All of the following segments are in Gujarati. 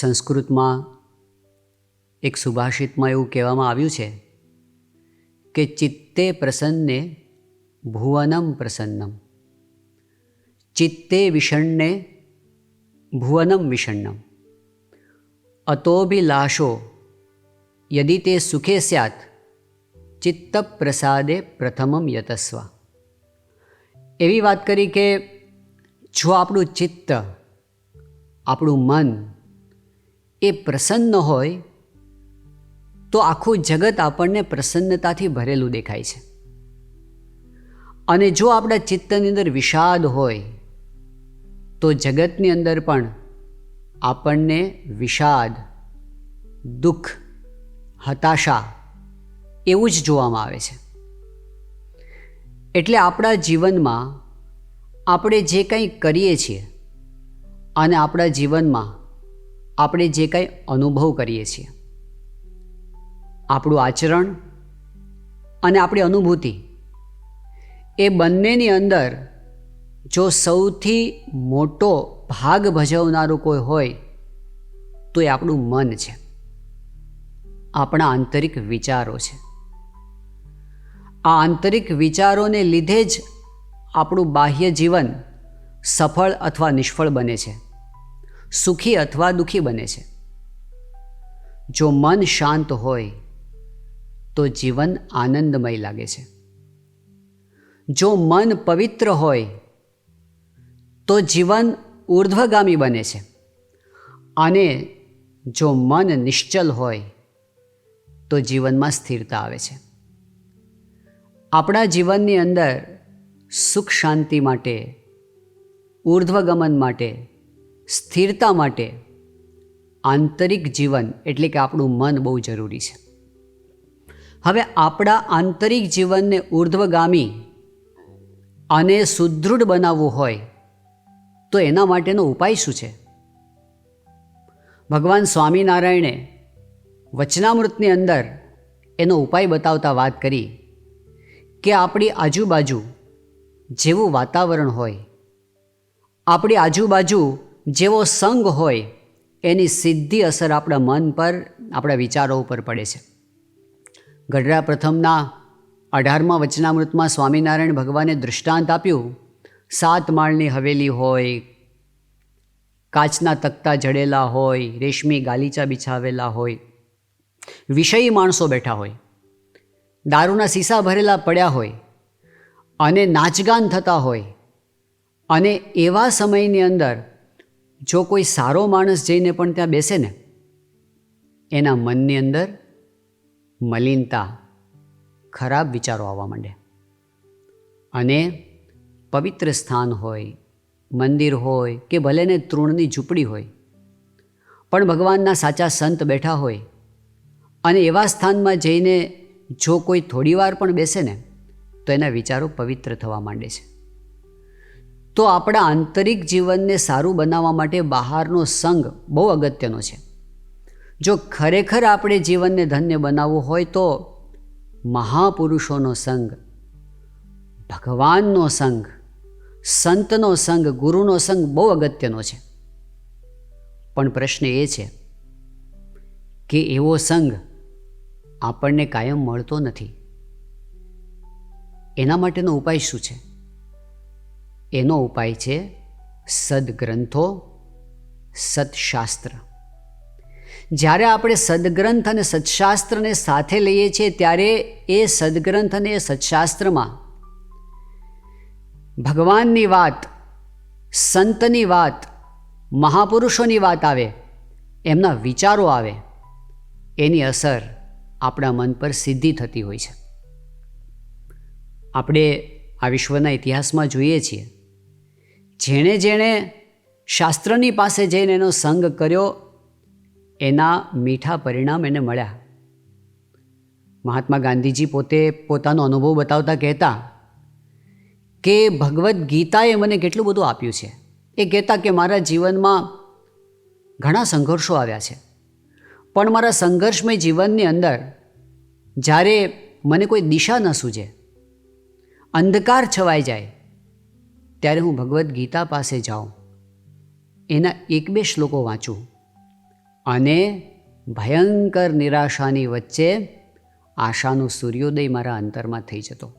સંસ્કૃતમાં એક સુભાષિતમાં એવું કહેવામાં આવ્યું છે કે ચિત્તે પ્રસન્ને ભુવનમ પ્રસન્નમ. ચિત્તે વિષણ્ણે ભુવનમ વિષણ્ણમ અતોભિલાષો યદિ તે સુખે સ્યાત ચિત્ત પ્રસાદે પ્રથમમ યતસ્વ. એવી વાત કરી કે જો આપણું ચિત્ત, આપણું મન એ પ્રસન્ન હોય, તો આખું જગત આપણને પ્રસન્નતાથી ભરેલું દેખાય છે. અને જો આપણા ચિત્તની અંદર વિષાદ હોય, તો જગતની અંદર પણ આપણને વિષાદ, દુઃખ, હતાશા એવું જ જોવામાં આવે છે. એટલે આપણા જીવનમાં આપણે જે કંઈ કરીએ છીએ, અને આપણા જીવનમાં આપણે જે કંઈ અનુભવ કરીએ છીએ. આપણું આચરણ અને આપણી અનુભૂતિ એ બંનેની અંદર જો સૌથી મોટો ભાગ ભજવનારું કોઈ હોય તો એ આપણું મન છે. આપણા આંતરિક વિચારો છે. આ આંતરિક વિચારોને લીધે જ આપણું બાહ્ય જીવન સફળ અથવા નિષ્ફળ બને છે. સુખી અથવા દુઃખી બને છે. જો મન શાંત હોય, તો જીવન આનંદમય લાગે છે. જો મન પવિત્ર હોય, તો જીવન ઉર્ધ્વગામી બને છે. અને જો મન નિશ્ચલ હોય, તો જીવનમાં સ્થિરતા આવે છે. આપણા જીવનની અંદર સુખ શાંતિ માટે, ઉર્ધ્વગમન માટે સ્થિરતા માટે આંતરિક જીવન એટલે કે આપણું મન બહુ જરૂરી છે. હવે આપણા આંતરિક જીવનને ઉર્ધ્વગામી અને સુદૃઢ બનાવવું હોય તો એના માટેનો ઉપાય શું છે? ભગવાન સ્વામિનારાયણે વચનામૃતની અંદર એનો ઉપાય બતાવતા વાત કરી કે આપણી આજુબાજુ જેવું વાતાવરણ હોય, આપણી આજુબાજુ જેવો સંગ હોય, એની સીધી અસર આપણા મન પર, આપણા વિચારો ઉપર પડે છે. ગઢડા પ્રથમના અઢારમા વચનામૃતમાં સ્વામિનારાયણ ભગવાને દૃષ્ટાંત આપ્યું, સાત માળની હવેલી હોય, કાચના તકતા જડેલા હોય, રેશમી ગાલીચા બિછાવેલા હોય, વિષયી માણસો બેઠા હોય, દારૂના સીસા ભરેલા પડ્યા હોય, અને નાચગાન થતા હોય, અને એવા સમયની અંદર જો કોઈ સારો માણસ જઈને પણ ત્યાં બેસે ને, એના મનની અંદર મલિનતા, ખરાબ વિચારો આવવા માંડે. અને પવિત્ર સ્થાન હોય, મંદિર હોય કે ભલે ને તૃણની ઝૂંપડી હોય, પણ ભગવાનના સાચા સંત બેઠા હોય, અને એવા સ્થાનમાં જઈને જો કોઈ થોડી વાર પણ બેસે ને, તો એના વિચારો પવિત્ર થવા માંડે છે. તો આપણા આંતરિક જીવનને સારું બનાવવા માટે બહારનો સંગ બહુ અગત્યનો છે. જો ખરેખર આપણે જીવનને ધન્ય બનાવવું હોય તો મહાપુરુષોનો સંગ, ભગવાનનો સંગ, સંતનો સંગ, ગુરુનો સંગ બહુ અગત્યનો છે. પણ પ્રશ્ન એ છે કે એવો સંગ આપણને કાયમ મળતો નથી. એના માટેનો ઉપાય શું છે? એનો ઉપાય છે સદગ્રંથો સત્શાસ્ત્ર જ્યારે આપણે સદગ્રંથ અને સત્શાસ્ત્રને સાથે લઈએ છીએ, ત્યારે એ સદગ્રંથ અને સત્શાસ્ત્રમાં ભગવાનની વાત, સંતની વાત, મહાપુરુષોની વાત આવે, એમના વિચારો આવે, એની અસર આપણા મન પર સીધી થતી હોય છે. આપણે આ વિશ્વના ઇતિહાસમાં જોઈએ છીએ જેણે જેણે શાસ્ત્રની પાસે જઈને એનો સંગ કર્યો, એના મીઠા પરિણામ એને મળ્યા. મહાત્મા ગાંધીજી પોતે પોતાનો અનુભવ બતાવતા કહેતા કે ભગવદ્ ગીતાએ મને કેટલું બધું આપ્યું છે. એ કહેતા કે મારા જીવનમાં ઘણા સંઘર્ષો આવ્યા છે. પણ મારા સંઘર્ષમય જીવનની અંદર જ્યારે મને કોઈ દિશા ન સૂજે, અંધકાર છવાઈ જાય ત્યારે હું ભગવદ્ ગીતા પાસે જાઉં. એના એક બે શ્લોકો વાંચું. અને ભયંકર નિરાશાની વચ્ચે આશાનો સૂર્યોદય મારા અંતરમાં થઈ જતો.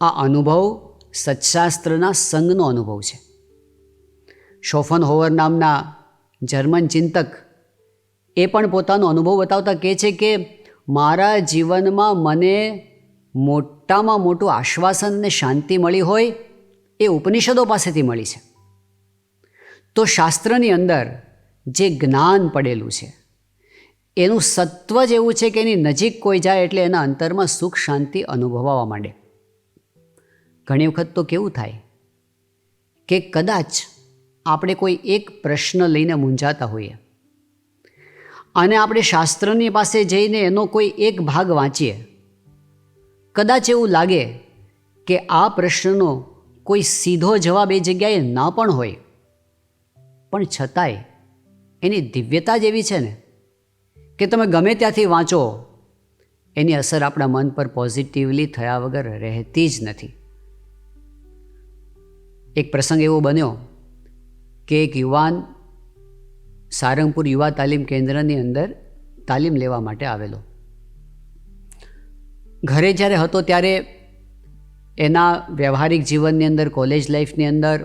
આ અનુભવ સત્શાસ્ત્રના સંઘનો અનુભવ છે. શોફન હોવર નામના જર્મન ચિંતક એ પણ પોતાનો અનુભવ બતાવતા કહે છે કે મારા જીવનમાં મને મોટામાં મોટું આશ્વાસન અને શાંતિ મળી હોય એ ઉપનિષદો પાસેથી મળી છે. તો શાસ્ત્રની અંદર જે જ્ઞાન પડેલું છે, એનું સત્વ જ એવું છે કે એની નજીક કોઈ જાય એટલે એના અંતરમાં સુખ શાંતિ અનુભવવા માંડે. ઘણી વખત તો કેવું થાય કે કદાચ આપણે કોઈ એક પ્રશ્ન લઈને મૂંઝાતા હોઈએ અને આપણે શાસ્ત્રની પાસે જઈને એનો કોઈ એક ભાગ વાંચીએ, કદાચ એવું લાગે કે આ પ્રશ્નનો કોઈ સીધો જવાબ એ જગ્યાએ ન પણ હોય. પણ છતાંય એની દિવ્યતા જ એવી છે ને કે તમે ગમે ત્યાંથી વાંચો, એની અસર આપણા મન પર પોઝિટિવલી થયા વગર રહેતી જ નથી. એક પ્રસંગ એવો બન્યો કે એક યુવાન સારંગપુર યુવા તાલીમ કેન્દ્રની અંદર તાલીમ લેવા માટે આવેલો. ઘરે જ્યારે હતો ત્યારે એના વ્યવહારિક જીવનની અંદર કોલેજ લાઈફની અંદર,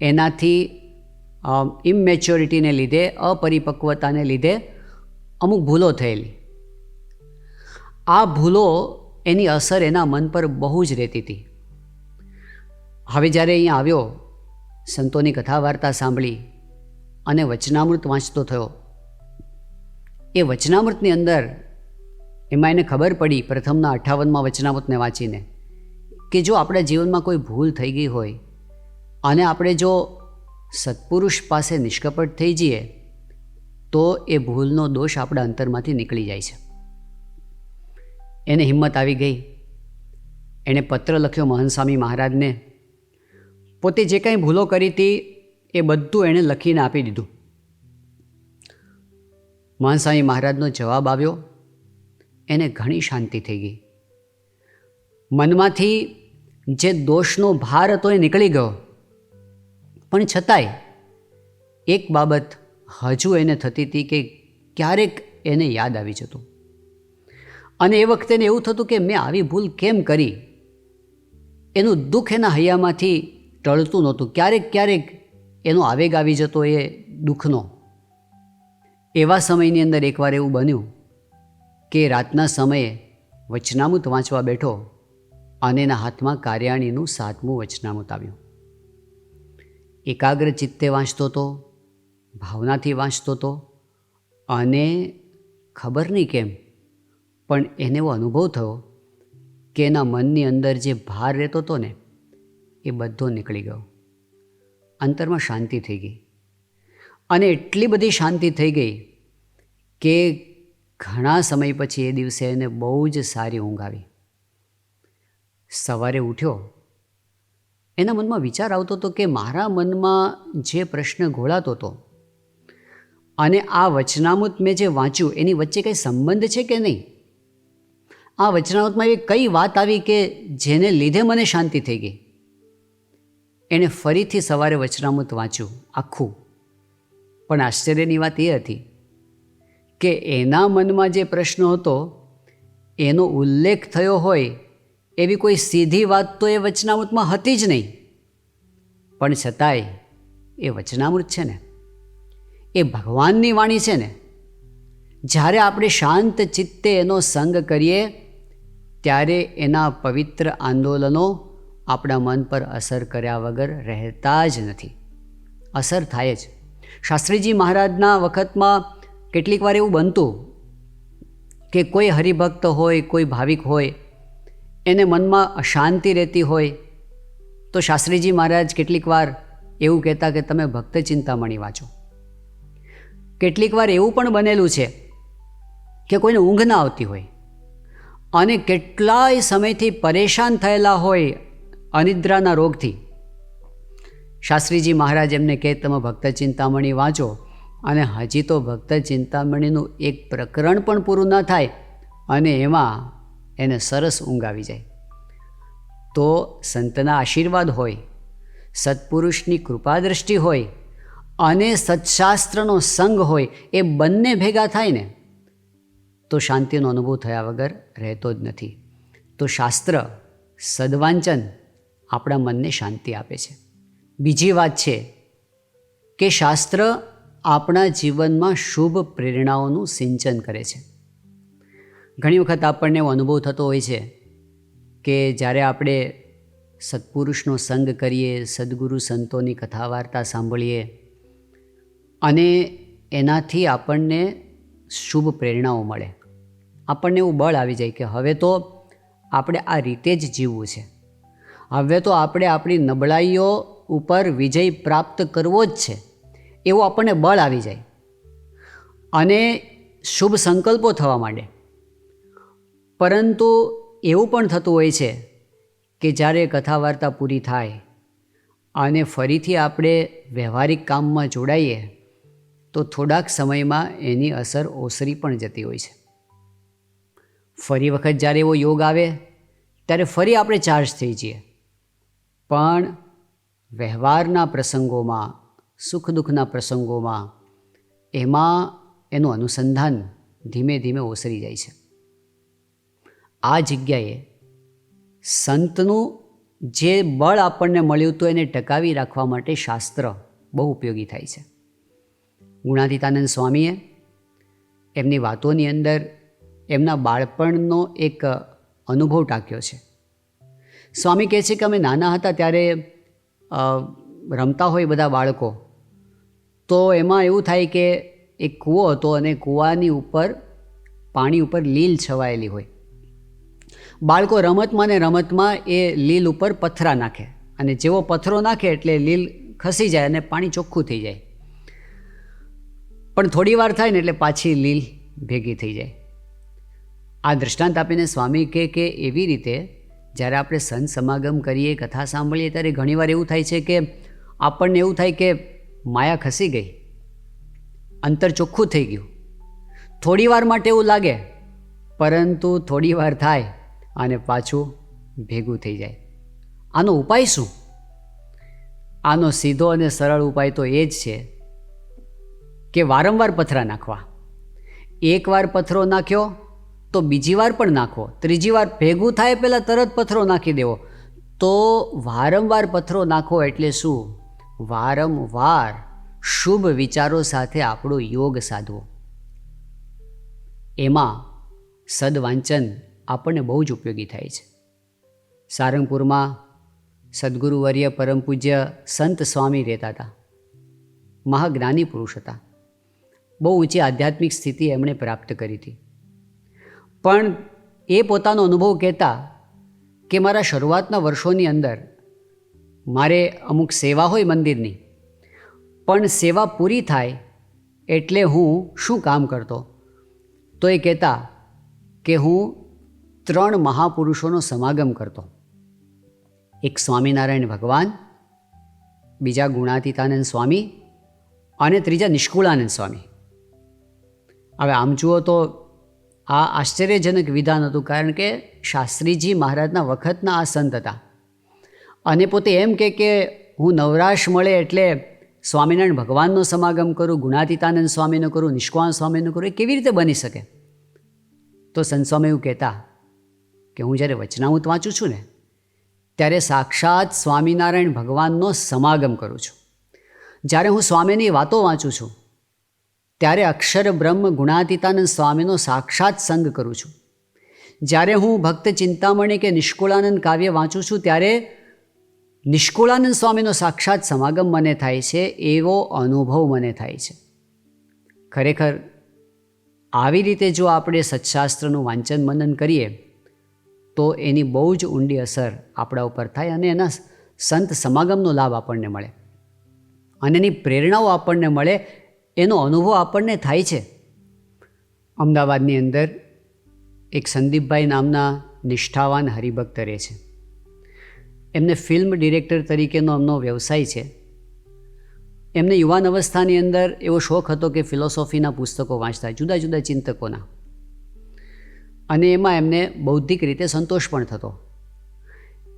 એનાથી ઇમેચ્યોરિટીને લીધે, અપરિપક્વતાને લીધે અમુક ભૂલો થયેલી. આ ભૂલો એની અસર એના મન પર બહુ જ રહેતી હતી. હવે જ્યારે અહીંયા આવ્યો, સંતોની કથા વાર્તા સાંભળી અને વચનામૃત વાંચતો થયો, એ વચનામૃતની અંદર એમાં એને ખબર પડી પ્રથમના અઠ્ઠાવનમાં વચનામૃતને વાંચીને. કે જો આપણા જીવનમાં કોઈ ભૂલ થઈ ગઈ હોય અને આપણે જો સત્પુરુષ પાસે નિષ્કપટ થઈ જઈએ, તો એ ભૂલનો દોષ આપણા અંતરમાંથી નીકળી જાય છે. એને હિંમત આવી ગઈ. એણે પત્ર લખ્યો મહનસ્વામી મહારાજને. પોતે જે કાંઈ ભૂલો કરી હતી, એ બધું એણે લખીને આપી દીધું. મહનસ્વામી મહારાજનો જવાબ આવ્યો. એને ઘણી શાંતિ થઈ ગઈ. મનમાંથી જે દોષનો ભાર હતો એ નીકળી ગયો. પણ છતાંય એક બાબત હજુ એને થતી હતી કે ક્યારેક એને યાદ આવી જતું. અને એ વખતે એવું થતું કે મેં આવી ભૂલ કેમ કરી? એનું દુઃખ એના હૈયામાંથી ટળતું નહોતું. ક્યારેક ક્યારેક એનો આવેગ આવી જતો એ દુઃખનો. એવા સમયની અંદર એકવાર એવું બન્યું કે રાતના સમયે વચનામૃત વાંચવા બેઠો અને એના હાથમાં કાર્યાણીનું સાતમું વચનામૃત આવ્યું. એકાગ્ર ચિત્તે વાંચતો હતો, ભાવનાથી વાંચતો હતો અને ખબર નહીં કેમ, પણ એને એવો અનુભવ થયો કે એના મનની અંદર જે ભાર રહેતો હતો ને, એ બધો નીકળી ગયો. અંતરમાં શાંતિ થઈ ગઈ. અને એટલી બધી શાંતિ થઈ ગઈ કે ઘણા સમય પછી એ દિવસે એને બહુ જ સારી ઊંઘ આવી. સવારે ઉઠ્યો. એના મનમાં વિચાર આવતો હતો કે મારા મનમાં જે પ્રશ્ન ઘોળાતો હતો અને આ વચનામૃત મેં જે વાંચ્યું, એની વચ્ચે કંઈ સંબંધ છે કે નહીં? આ વચનામૃતમાં એવી કઈ વાત આવી કે જેને લીધે મને શાંતિ થઈ ગઈ? એણે ફરીથી સવારે વચનામૃત વાંચ્યું, આખું. પણ આશ્ચર્યની વાત એ હતી કે એના મનમાં જે પ્રશ્ન હતો, એનો ઉલ્લેખ થયો હોય એવી કોઈ સીધી વાત તો એ વચનામૃતમાં હતી જ નહીં. પણ છતાંય એ વચનામૃત છે ને, એ ભગવાનની વાણી છે ને, જ્યારે આપણે શાંત ચિત્તે એનો સંગ કરીએ, ત્યારે એના પવિત્ર આંદોલનો આપણા મન પર અસર કર્યા વગર રહેતા જ નથી. અસર થાય જ. શાસ્ત્રીજી મહારાજના વખતમાં કેટલીક વાર એવું બનતું કે કોઈ હરિભક્ત હોય, કોઈ ભાવિક હોય એને મનમાં અશાંતિ રહેતી હોય, તો શાસ્ત્રીજી મહારાજ કેટલીક વાર એવું કહેતા કે તમે ભક્ત ચિંતામણી વાંચો. કેટલીક વાર એવું પણ બનેલું છે કે કોઈને ઊંઘ ના આવતી હોય અને કેટલાય સમયથી પરેશાન થયેલા હોય અનિદ્રાના રોગથી. શાસ્ત્રીજી મહારાજ એમને કહે, તમે ભક્ત ચિંતામણી વાંચો અને હજી તો ભક્ત ચિંતામણીનું એક પ્રકરણ પણ પૂરું ન થાય અને એમાં એને સરસ ઊંઘ આવી જાય. તો સંતના આશીર્વાદ હોય, સત્પુરુષની કૃપાદ્રષ્ટિ હોય અને સત્શાસ્ત્રનો સંગ હોય, એ બંને ભેગા થાય ને, તો શાંતિનો અનુભવ થયા વગર રહેતો જ નથી. તો શાસ્ત્ર, સદવાંચન આપણા મનને શાંતિ આપે છે. બીજી વાત છે કે શાસ્ત્ર આપણા જીવનમાં શુભ પ્રેરણાઓનું સિંચન કરે છે. ઘણી વખત આપણને એવો અનુભવ થતો હોય છે કે જ્યારે આપણે સત્પુરુષનો સંગ કરીએ, સદગુરુ સંતોની કથા વાર્તા સાંભળીએ અને એનાથી આપણને શુભ પ્રેરણાઓ મળે. આપણને એવું બળ આવી જાય કે હવે તો આપણે આ રીતે જ જીવવું છે. હવે તો આપણે આપણી નબળાઈઓ ઉપર વિજય પ્રાપ્ત કરવો જ છે. એવું આપણને બળ આવી જાય. અને શુભ સંકલ્પો થવા માંડે. પરંતુ એવું પણ થતું હોય છે કે જ્યારે કથા વાર્તા પૂરી થાય અને ફરીથી આપણે વ્યવહારિક કામમાં જોડાઈએ, તો થોડાક સમયમાં એની અસર ઓસરી પણ જતી હોય છે. ફરી વખત જ્યારે એવો યોગ આવે, ત્યારે ફરી આપણે ચાર્જ થઈ જઈએ. પણ વ્યવહારના પ્રસંગોમાં સુખ દુઃખના પ્રસંગોમાં, એમાં એનું અનુસંધાન ધીમે ધીમે ઓસરી જાય છે. આ જગ્યાએ સંતનું જે બળ આપણને મળ્યું હતું એને ટકાવી રાખવા માટે શાસ્ત્ર બહુ ઉપયોગી થાય છે. ગુણાતીતાનંદ સ્વામીએ એમની વાતોની અંદર એમના બાળપણનો એક અનુભવ ટાંક્યો છે. સ્વામી કહે છે કે અમે નાના હતા ત્યારે રમતા હોય બધા બાળકો, તો એમાં એવું થાય કે એક કૂવો હતો અને કૂવાની ઉપર પાણી ઉપર લીલ છવાયેલી હોય. બાળકો રમતમાં ને રમતમાં એ લીલ ઉપર પથરા નાખે. અને જેવો પથરો નાખે એટલે લીલ ખસી જાય અને પાણી ચોખ્ખું થઈ જાય. પણ થોડી વાર થાય ને એટલે પાછી લીલ ભેગી થઈ જાય. આ દૃષ્ટાંત આપીને સ્વામી કહે કે એવી રીતે જ્યારે આપણે સંત સમાગમ કરીએ, કથા સાંભળીએ, ત્યારે ઘણીવાર એવું થાય છે કે આપણને એવું થાય કે માયા ખસી ગઈ. અંતર ચોખ્ખું થઈ ગયું. થોડી વાર માટે એવું લાગે, પરંતુ થોડી વાર થાય અને પાછું ભેગું થઈ જાય. આનો ઉપાય શું? આનો સીધો અને સરળ ઉપાય તો એ જ છે કે વારંવાર પથરા નાખવા. એકવાર પથરો નાખ્યો તો બીજી વાર પણ નાખો. ત્રીજી વાર ભેગું થાય પહેલાં તરત પથરો નાખી દેવો. તો વારંવાર પથરો નાખો એટલે શું? વારંવાર શુભ વિચારો સાથે આપણો યોગ સાધવો. એમાં સદવાંચન આપણને બહુ જ ઉપયોગી થાય છે. સારંગપુરમાં સદગુરુવર્ય પરમ પૂજ્ય સંત સ્વામી રહેતા હતા. મહાજ્ઞાની પુરુષ હતા. બહુ ઊંચી આધ્યાત્મિક સ્થિતિ એમણે પ્રાપ્ત કરી હતી. પણ એ પોતાનો અનુભવ કહેતા કે મારા શરૂઆતના વર્ષોની અંદર મારે અમુક સેવા હોય મંદિરની, પણ સેવા પૂરી થાય એટલે હું શું કામ કરતો? તો એ કહેતા કે હું ત્રણ મહાપુરુષોનો સમાગમ કરતો. એક સ્વામિનારાયણ ભગવાન, બીજા ગુણાતીતાનંદ સ્વામી અને ત્રીજા નિષ્કુળાનંદ સ્વામી. હવે આમ જુઓ તો આ આશ્ચર્યજનક વિધાન હતું કારણ કે શાસ્ત્રીજી મહારાજના વખતના આ સંત હતા. અને પોતે એમ કે કે હું નવરાશ મળે એટલે સ્વામિનારાયણ ભગવાનનો સમાગમ કરું, ગુણાતીતાનંદ સ્વામીનો કરું નિષ્કાન સ્વામીનો કરું, એ કેવી રીતે બની શકે? તો સંત સ્વામી એવું કહેતા કે હું જ્યારે વચનામૃત વાંચું છું ને, ત્યારે સાક્ષાત સ્વામિનારાયણ ભગવાનનો સમાગમ કરું છું. જ્યારે હું સ્વામીની વાતો વાંચું છું, ત્યારે અક્ષર બ્રહ્મ ગુણાતીતાનંદ સ્વામીનો સાક્ષાત સંગ કરું છું. જ્યારે હું ભક્ત ચિંતામણી કે નિષ્કુળાનંદ કાવ્ય વાંચું છું, ત્યારે નિષ્કુળાનંદ સ્વામીનો સાક્ષાત સમાગમ મને થાય છે, એવો અનુભવ મને થાય છે. ખરેખર, આવી રીતે જો આપણે સત્શાસ્ત્રનું વાંચન મનન કરીએ તો એની બહુ જ ઊંડી અસર આપણા ઉપર થાય અને એના સંત સમાગમનો લાભ આપણને મળે. અને એની પ્રેરણાઓ આપણને મળે, એનો અનુભવ આપણને થાય છે. અમદાવાદની અંદર એક સંદીપભાઈ નામના નિષ્ઠાવાન હરિભક્ત રહે છે. એમને ફિલ્મ ડિરેક્ટર તરીકેનો એમનો વ્યવસાય છે. એમને યુવાન અવસ્થાની અંદર એવો શોખ હતો કે ફિલોસોફીના પુસ્તકો વાંચતા, જુદા જુદા ચિંતકોના. અને એમાં એમને બૌદ્ધિક રીતે સંતોષ પણ થતો.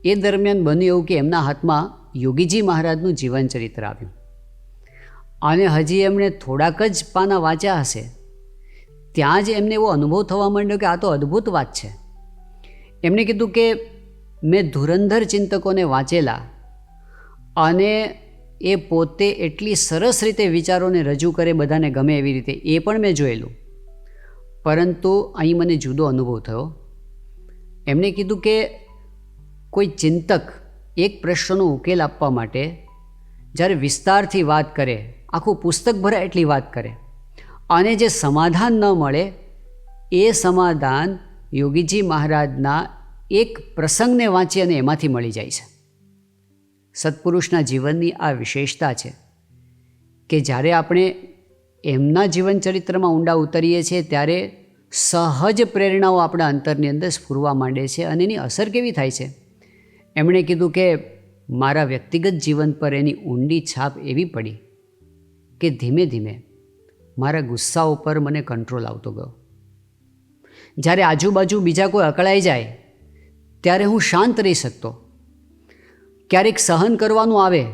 એ દરમિયાન બન્યું એવું કે એમના હાથમાં યોગીજી મહારાજનું જીવન ચરિત્ર આવ્યું. અને હજી એમણે થોડાક જ પાના વાંચ્યા હશે. ત્યાં જ એમને એવો અનુભવ થવા માંડ્યો કે આ તો અદ્ભુત વાત છે. એમણે કીધું કે મેં ધુરંધર ચિંતકોને વાંચેલા અને એ પોતે એટલી સરસ રીતે વિચારોને રજૂ કરે બધાને ગમે એવી રીતે, એ પણ મેં જોયેલું. પરંતુ અહીં મને જુદો અનુભવ થયો. એમણે કીધું કે કોઈ ચિંતક એક પ્રશ્નનો ઉકેલ આપવા માટે જ્યારે વિસ્તારથી વાત કરે, આખું પુસ્તક ભરાય એટલી વાત કરે. અને જે સમાધાન ન મળે, એ સમાધાન યોગીજી મહારાજના એક પ્રસંગને વાંચી અને એમાંથી મળી જાય છે. સત્પુરુષના જીવનની આ વિશેષતા છે કે જ્યારે આપણે એમના જીવન ચરિત્રમાં ઊંડા ઉતરીએ છીએ ત્યારે સહજ પ્રેરણાઓ આપણા અંતરની અંદર સ્ફૂરવા માંડે છે અને એની અસર કેવી થાય છે? એમણે કીધું કે મારા વ્યક્તિગત જીવન પર એની ઊંડી છાપ એવી પડી કે ધીમે ધીમે મારા ગુસ્સા ઉપર મને કંટ્રોલ આવતો ગયો. જ્યારે આજુબાજુ બીજા કોઈ અકળાઈ જાય, ત્યારે હું શાંત રહી શકતો. ક્યારેક સહન કરવાનું આવે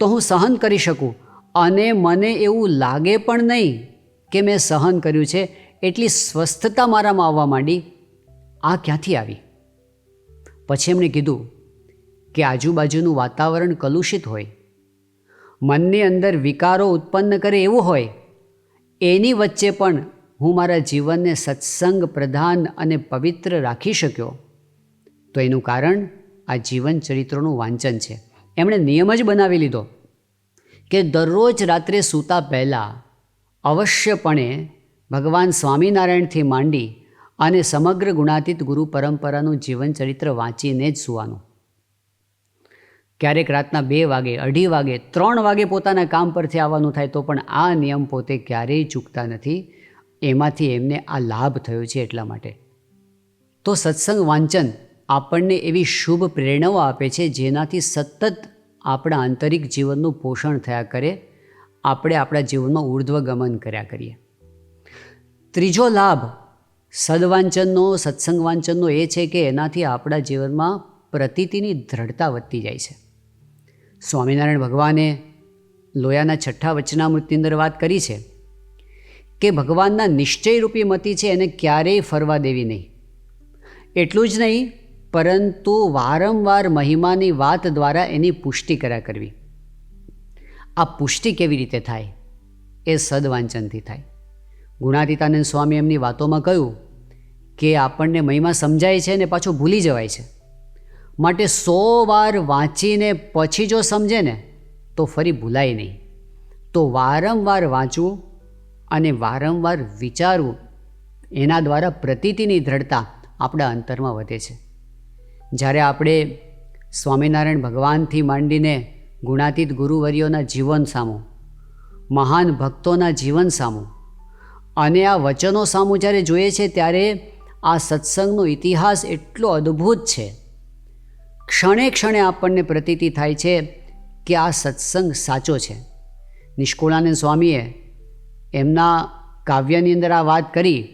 તો હું સહન કરી શકું અને મને એવું લાગે પણ નહીં કે મેં સહન કર્યું છે, એટલી સ્વસ્થતા મારામાં આવવા માંડી. આ ક્યાંથી આવી? પછી એમણે કીધું કે આજુબાજુનું વાતાવરણ કલુષિત હોય. મનની અંદર વિકારો ઉત્પન્ન કરે એવું હોય. એની વચ્ચે પણ હું મારા જીવનને સત્સંગ પ્રધાન અને પવિત્ર રાખી શક્યો. તો એનું કારણ આ જીવન ચરિત્રોનું વાંચન છે. એમણે નિયમ જ બનાવી લીધો. કે દરરોજ રાત્રે સૂતા પહેલાં અવશ્યપણે ભગવાન સ્વામિનારાયણથી માંડી અને સમગ્ર ગુણાતીત ગુરુ પરંપરાનું જીવન ચરિત્ર વાંચીને જ સૂવાનું. ક્યારેક રાતના બે વાગે, અઢી વાગે, ત્રણ વાગે પોતાના કામ પરથી આવવાનું થાય તો પણ આ નિયમ પોતે ક્યારેય ચૂકતા નથી. એમાંથી એમને આ લાભ થયો છે એટલા માટે. તો સત્સંગ વાંચન આપણને એવી શુભ પ્રેરણાઓ આપે છે જેનાથી સતત આપણા આંતરિક જીવનનું પોષણ થયા કરે, આપણે આપણા જીવનમાં ઉર્ધ્વગમન કર્યા કરીએ. ત્રીજો લાભ સદવાંચનનો સત્સંગ વાંચનનો એ છે કે એનાથી આપણા જીવનમાં પ્રતીતિની દ્રઢતા વધતી જાય છે. સ્વામિનારાયણ ભગવાને લોયાના છઠ્ઠા વચનામૃતની અંદર વાત કરી છે કે ભગવાનના નિશ્ચયરૂપી મતી છે, એને ક્યારેય ફરવા દેવી નહીં. એટલું જ નહીં પરંતુ વારંવાર મહિમાની વાત દ્વારા એની પુષ્ટિ કર્યા કરવી. આ પુષ્ટિ કેવી રીતે થાય? એ સદવાંચનથી થાય. ગુણાતીતાનંદ સ્વામી એમની વાતોમાં કહ્યું કે આપણને મહિમા સમજાય છે ને પાછું ભૂલી જવાય છે. માટે સો વાર વાંચીને પછી જો સમજે ને, તો ફરી ભૂલાય નહીં. તો વારંવાર વાંચવું અને વારંવાર વિચારવું એના દ્વારા પ્રતીતિની દ્રઢતા આપણા અંતરમાં વધે છે. જ્યારે આપણે સ્વામિનારાયણ ભગવાનથી માંડીને ગુણાતીત ગુરુવર્યોના જીવન સામું, મહાન ભક્તોના જીવન સામું અને આ વચનો સામું જ્યારે જોઈએ છે ત્યારે આ સત્સંગનો ઇતિહાસ એટલો અદ્ભુત છે. ક્ષણે ક્ષણે આપણને પ્રતીતિ થાય છે કે આ સત્સંગ સાચો છે. નિષ્કુળાનંદ સ્વામીએ એમના કાવ્યની અંદર આ વાત કરી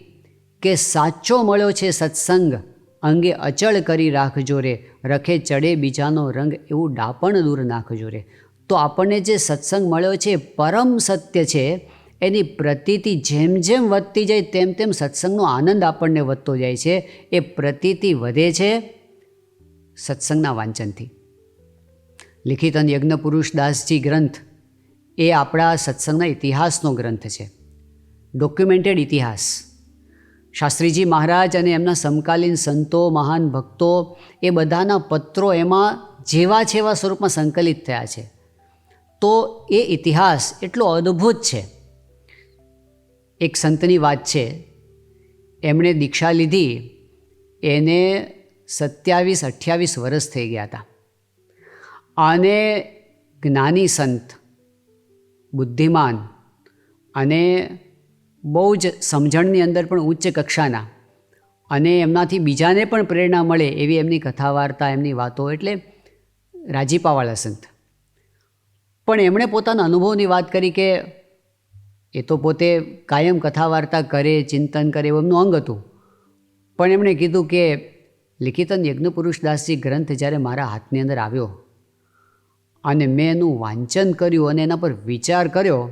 કે સાચો મળ્યો છે સત્સંગ અંગે અચળ કરી રાખજો રે. રખે ચડે બીજાનો રંગ એવું ડાપણ દૂર નાખજો રે. તો આપણને જે સત્સંગ મળ્યો છે પરમ સત્ય છે. એની પ્રતીતિ જેમ જેમ વધતી જાય તેમ તેમ સત્સંગનો આનંદ આપણને વધતો જાય છે. એ પ્રતીતિ વધે છે સત્સંગના વાંચનથી. લિખિતન યજ્ઞપુરુષ દાસજી ગ્રંથ એ આપણા સત્સંગના ઇતિહાસનો ગ્રંથ છે. ડોક્યુમેન્ટેડ ઇતિહાસ. શાસ્ત્રીજી મહારાજ અને એમના સમકાલીન સંતો, મહાન ભક્તો એ બધાના પત્રો એમાં જેવા જેવા સ્વરૂપમાં સંકલિત થયા છે. તો એ ઇતિહાસ એટલો અદ્ભુત છે. એક સંતની વાત છે, એમણે દીક્ષા લીધી, એને સત્યાવીસ અઠ્યાવીસ વર્ષ થઈ ગયા હતા અને જ્ઞાની સંત, બુદ્ધિમાન અને બહુ જ સમજણની અંદર પણ ઉચ્ચ કક્ષાના અને એમનાથી બીજાને પણ પ્રેરણા મળે એવી એમની કથા વાર્તા એમની વાતો એટલે રાજીપાવાળા સંત. પણ એમણે પોતાના અનુભવની વાત કરી કે એ તો પોતે કાયમ કથા વાર્તા કરે, ચિંતન કરે એવું એમનું અંગ હતું. પણ એમણે કીધું કે લિખિતન યજ્ઞપુરુષદાસજી ગ્રંથ જ્યારે મારા હાથની અંદર આવ્યો અને મેં એનું વાંચન કર્યું અને એના પર વિચાર કર્યો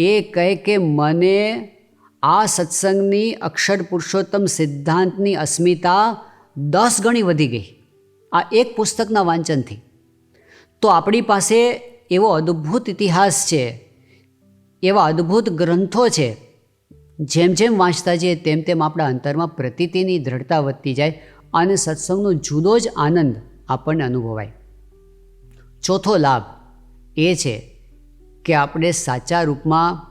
એ કહે કે મને આ સત્સંગની અક્ષર પુરુષોત્તમ સિદ્ધાંતની અસ્મિતા દસ ગણી વધી ગઈ. આ એક પુસ્તકના વાંચનથી. તો આપણી પાસે એવો અદ્ભુત ઇતિહાસ છે, એવા અદ્ભુત ગ્રંથો છે, જેમ જેમ વાંચતા જઈએ તેમ તેમ આપણા અંતરમાં પ્રતીતિની દ્રઢતા વધતી જાય અને સત્સંગનો જુદો જ આનંદ આપણને અનુભવાય. ચોથો લાભ એ છે કે આપણે સાચા રૂપમાં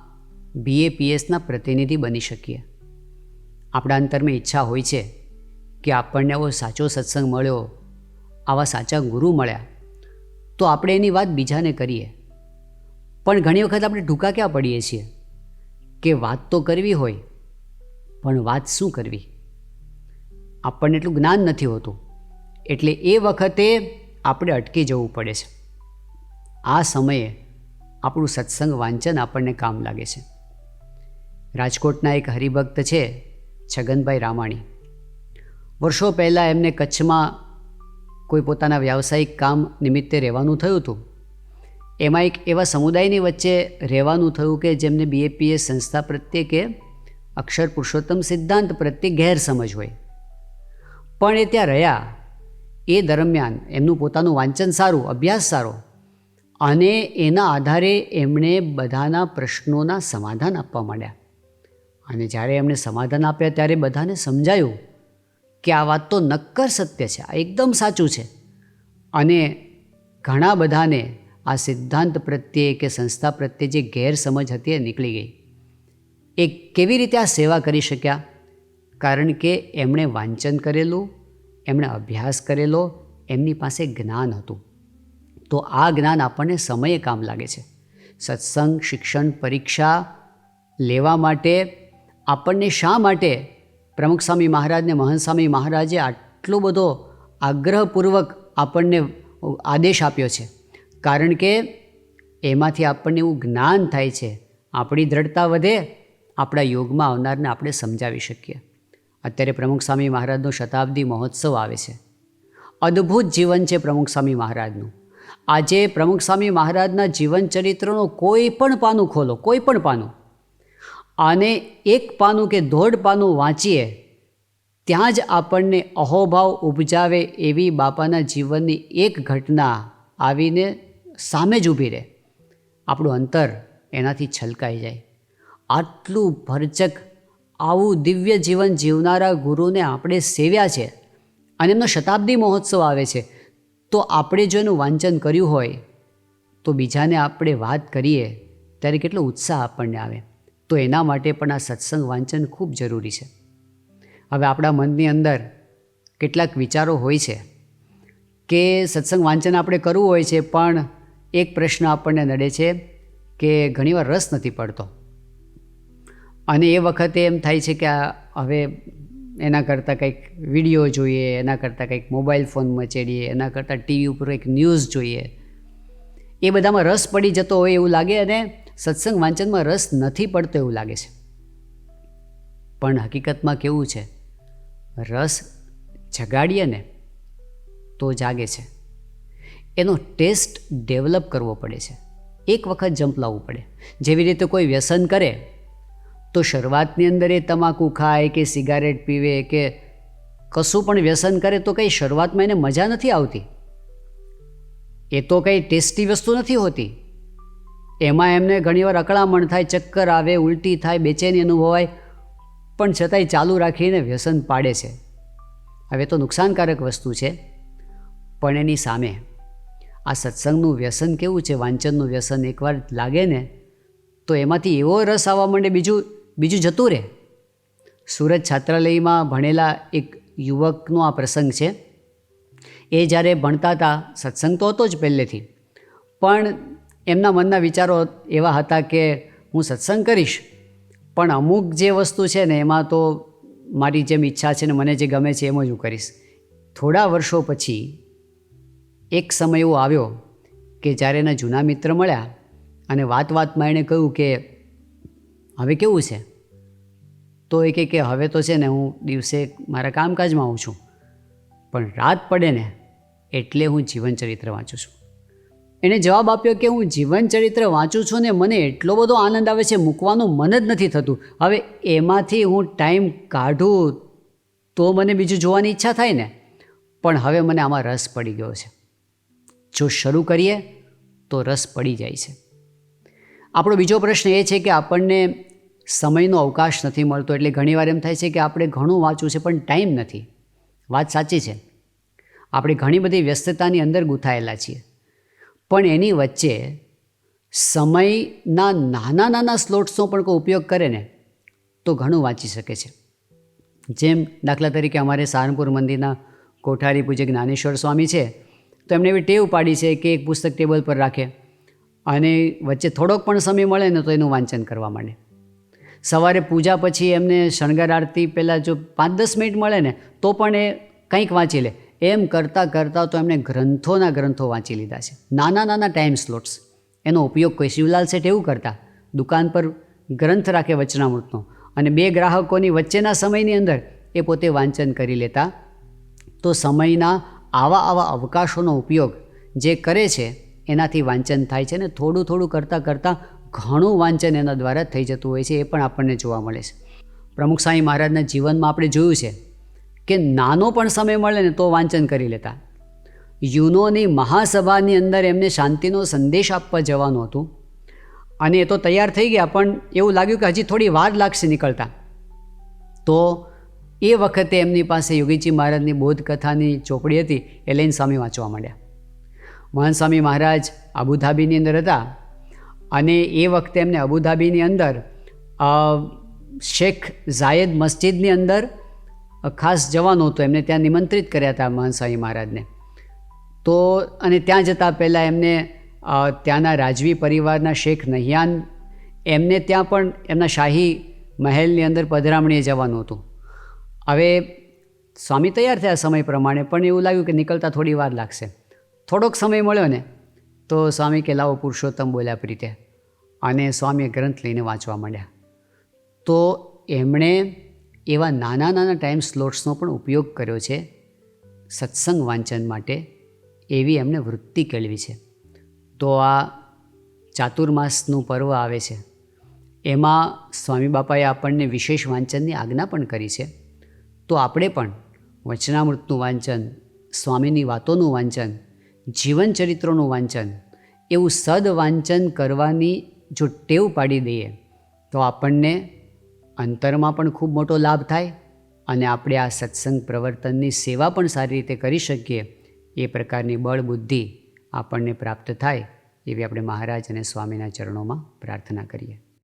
બીએપીએસના પ્રતિનિધિ બની શકીએ. આપણા અંતરમાં ઈચ્છા હોય છે કે આપણને આવો સાચો સત્સંગ મળ્યો, આવા સાચા ગુરુ મળ્યા, તો આપણે એની વાત બીજાને કરીએ. પણ ઘણી વખત આપણે ટૂંકા ક્યાં પડીએ છીએ? કે વાત તો કરવી હોય, પણ વાત શું કરવી? આપણને એટલું જ્ઞાન નથી હોતું. એટલે એ વખતે આપણે અટકી જવું પડે છે. આ સમયે આપણું સત્સંગ વાંચન આપણને કામ લાગે છે. રાજકોટના એક હરિભક્ત છે છગનભાઈ રામાણી. વર્ષો પહેલાં એમને કચ્છમાં કોઈ પોતાના વ્યાવસાયિક કામ નિમિત્તે રહેવાનું થયું હતું. એમાં એક એવા સમુદાયની વચ્ચે રહેવાનું થયું કે જેમને બીએપીએસ સંસ્થા પ્રત્યે કે અક્ષર પુરુષોત્તમ સિદ્ધાંત પ્રત્યે ગેરસમજ હોય. પણ એ ત્યાં રહ્યા. એ દરમિયાન એમનું પોતાનું વાંચન સારું, અભ્યાસ સારો અને એના આધારે એમણે બધાના પ્રશ્નોના સમાધાન આપવા માંડ્યા. અને જ્યારે એમણે સમાધાન આપ્યા ત્યારે બધાને સમજાયું કે આ વાત તો નક્કર સત્ય છે, આ એકદમ સાચું છે. અને ઘણા બધાને આ સિદ્ધાંત પ્રત્યે કે સંસ્થા પ્રત્યે જે ગેરસમજ હતી એ નીકળી ગઈ. એ કેવી રીતે આ સેવા કરી શક્યા? કારણ કે એમણે વાંચન કરેલું, એમણે અભ્યાસ કરેલો, એમની પાસે જ્ઞાન હતું. તો આ જ્ઞાન આપણને સમયે કામ લાગે છે. સત્સંગ, શિક્ષણ, પરીક્ષા લેવા માટે આપણને શા માટે પ્રમુખ સ્વામી મહારાજને મહંત મહારાજે આટલો બધો આગ્રહપૂર્વક આપણને આદેશ આપ્યો છે? કારણ કે એમાંથી આપણને એવું જ્ઞાન થાય છે, આપણી દ્રઢતા વધે, આપણા યોગમાં આવનારને આપણે સમજાવી શકીએ. અત્યારે પ્રમુખ સ્વામી મહારાજનો શતાબ્દી મહોત્સવ આવે છે. અદ્ભુત જીવન છે પ્રમુખ સ્વામી મહારાજનું. આજે પ્રમુખ સ્વામી મહારાજના જીવન ચરિત્રનો કોઈ પણ પાનું ખોલો, કોઈ પણ પાનું. આને એક પાનું કે દોઢ પાનું વાંચીએ, ત્યાં જ આપણને અહોભાવ ઉપજાવે એવી બાપાના જીવનની એક ઘટના આવીને સામે જ ઊભી રહે. આપણું અંતર એનાથી છલકાઈ જાય. આટલું ભરચક આવું દિવ્ય જીવન જીવનારા ગુરુને આપણે સેવ્યા છે અને એમનો શતાબ્દી મહોત્સવ આવે છે. તો આપણે જો એનું વાંચન કર્યું હોય, તો બીજાને આપણે વાત કરીએ, ત્યારે કેટલો ઉત્સાહ આપણને આવે. તો એના માટે પણ આ સત્સંગ વાંચન ખૂબ જરૂરી છે. હવે આપણા મનની અંદર કેટલાક વિચારો હોય છે કે સત્સંગ વાંચન આપણે કરવું હોય છે, પણ એક પ્રશ્ન આપણને નડે છે કે ઘણીવાર રસ નથી પડતો. અને એ વખતે એમ થાય છે કે હવે એના કરતાં કંઈક વીડિયો જોઈએ, એના કરતાં કંઈક મોબાઈલ ફોન મચેડીએ, એના કરતાં ટીવી ઉપર એક ન્યૂઝ જોઈએ. એ બધામાં રસ પડી જતો હોય એવું લાગે અને સત્સંગ વાંચનમાં રસ નથી પડતો એવું લાગે છે. પણ હકીકતમાં કેવું છે? રસ જગાડીએ ને તો જાગે છે. એનો ટેસ્ટ ડેવલપ કરવો પડે છે. એક વખત જંપ લાવવું પડે. જેવી રીતે કોઈ વ્યસન કરે તો શરૂઆતની અંદર એ તમાકુ ખાય કે સિગારેટ પીવે કે કશું પણ વ્યસન કરે તો કંઈ શરૂઆતમાં એને મજા નથી આવતી. એ તો કંઈ ટેસ્ટી વસ્તુ નથી હોતી. એમાં એમને ઘણીવાર અકળામણ થાય, ચક્કર આવે, ઉલટી થાય, બેચેની અનુભવાય, પણ છતાંય ચાલુ રાખીને વ્યસન પાડે છે. હવે તો નુકસાનકારક વસ્તુ છે. પણ એની સામે આ સત્સંગનું વ્યસન કેવું છે, વાંચનનું વ્યસન એકવાર લાગે ને, તો એમાંથી એવો રસ આવવા માંડે બીજું બીજું જતું રહે. સુરત છાત્રાલયમાં ભણેલા એક યુવકનો આ પ્રસંગ છે. એ જ્યારે ભણતા હતા, સત્સંગ તો હતો જ પહેલેથી. પણ એમના મનના વિચારો એવા હતા કે હું સત્સંગ કરીશ, પણ અમુક જે વસ્તુ છે ને, એમાં તો મારી જેમ ઈચ્છા છે ને, મને જે ગમે છે, એમ જ હું કરીશ. થોડા વર્ષો પછી એક સમય એવો આવ્યો કે જ્યારે એના જૂના મિત્ર મળ્યા અને વાત વાતમાં એણે કહ્યું કે હવે કેવું છે? તો એ કહે કે હવે તો છે ને હું દિવસે મારા કામકાજમાં આવું છું. પણ રાત પડે ને એટલે હું જીવનચરિત્ર વાંચું છું. એણે જવાબ આપ્યો કે હું જીવન ચરિત્ર વાંચું છું ને મને એટલો બધો આનંદ આવે છે, મૂકવાનું મન જ નથી થતું. હવે એમાંથી હું ટાઈમ કાઢું તો મને બીજું જોવાની ઈચ્છા થાય ને? પણ હવે મને આમાં રસ પડી ગયો છે. જો શરૂ કરીએ તો રસ પડી જાય છે. આપણો બીજો પ્રશ્ન એ છે કે આપણને સમયનો અવકાશ નથી મળતો એટલે ઘણીવાર એમ થાય છે કે આપણે ઘણું વાંચવું છે, પણ ટાઈમ નથી. વાત સાચી છે. આપણે ઘણી બધી વ્યસ્તતાની અંદર ગૂંથાયેલા છીએ. પણ એની વચ્ચે સમયના નાના નાના સ્લોટ્સનો પણ કોઈ ઉપયોગ કરે ને, તો ઘણું વાંચી શકે છે. જેમ દાખલા તરીકે અમારે સહારનપુર મંદિરના કોઠારી પૂજ્ય જ્ઞાનેશ્વર સ્વામી છે, તો એમણે એવી ટેવ પાડી છે કે એક પુસ્તક ટેબલ પર રાખે અને વચ્ચે થોડોક પણ સમય મળે ને તો એનું વાંચન કરવા માંડે. સવારે પૂજા પછી એમને શણગાર આરતી પહેલાં જો પાંચ દસ મિનિટ મળે ને, તો પણ એ કંઈક વાંચી લે. એમ કરતાં કરતાં તો એમણે ગ્રંથોના ગ્રંથો વાંચી લીધા છે. નાના નાના ટાઈમ સ્લોટ્સ. એનો ઉપયોગ કોઈ શિવલાલ શેઠ એવું કરતા, દુકાન પર ગ્રંથ રાખે વચનામૃતનો અને બે ગ્રાહકોની વચ્ચેના સમયની અંદર એ પોતે વાંચન કરી લેતા. તો સમયના આવા આવા અવકાશોનો ઉપયોગ જે કરે છે, એનાથી વાંચન થાય છે ને, થોડું થોડું કરતાં કરતાં ઘણું વાંચન એના દ્વારા થઈ જતું હોય છે, એ પણ આપણને જોવા મળે છે. પ્રમુખ સ્વામી મહારાજના જીવનમાં આપણે જોયું છે કે નાનો પણ સમય મળે ને તો વાંચન કરી લેતા. યુનોની મહાસભાની અંદર એમને શાંતિનો સંદેશ આપવા જવાનું હતું. અને એ તો તૈયાર થઈ ગયા, પણ એવું લાગ્યું કે હજી થોડી વાર લાગશે નીકળતા. તો એ વખતે એમની પાસે યોગીજી મહારાજની બોધકથાની ચોપડી હતી, એ લઈને સ્વામી વાંચવા માંડ્યા. મહાન સ્વામી મહારાજ આબુધાબીની અંદર હતા. અને એ વખતે એમને અબુધાબીની અંદર શેખ ઝાયદ મસ્જિદની અંદર ખાસ જવાનું હતું. એમને ત્યાં નિમંત્રિત કર્યા હતા મહાન મહારાજને. તો, અને ત્યાં જતાં પહેલાં એમને ત્યાંના રાજવી પરિવારના શેખ નહિયાન, એમને ત્યાં પણ એમના શાહી મહેલની અંદર પધરામણીએ જવાનું હતું. હવે, સ્વામી તૈયાર થયા સમય પ્રમાણે, પણ એવું લાગ્યું કે નીકળતા થોડી વાર લાગશે. થોડોક સમય મળ્યો ને તો સ્વામી કે, લાવો પુરુષોત્તમ બોલ્યા પ્રીતે અને સ્વામીએ ગ્રંથ લઈને વાંચવા માંડ્યા. તો એમણે એવા નાના નાના ટાઈમ સ્લોટ્સનો પણ ઉપયોગ કર્યો છે સત્સંગ વાંચન માટે, એવી એમને વૃત્તિ કેળવી છે. તો આ ચાતુર્માસનું પર્વ આવે છે. એમાં સ્વામી બાપાએ આપણને વિશેષ વાંચનની આજ્ઞા પણ કરી છે. તો આપણે પણ વચનામૃતનું વાંચન, સ્વામીની વાતોનું વાંચન જીવન ચરિત્રોનું વાંચન, એવું સદ વાંચન કરવાની જો ટેવ પાડી દઈએ, તો આપણને અંતરમાં પણ ખૂબ મોટો લાભ થાય અને આપણે આ સત્સંગ પ્રવર્તનની સેવા પણ સારી રીતે કરી શકીએ. એ પ્રકારની બળબુદ્ધિ આપણને પ્રાપ્ત થાય એવી આપણે મહારાજ અને સ્વામીના ચરણોમાં પ્રાર્થના કરીએ.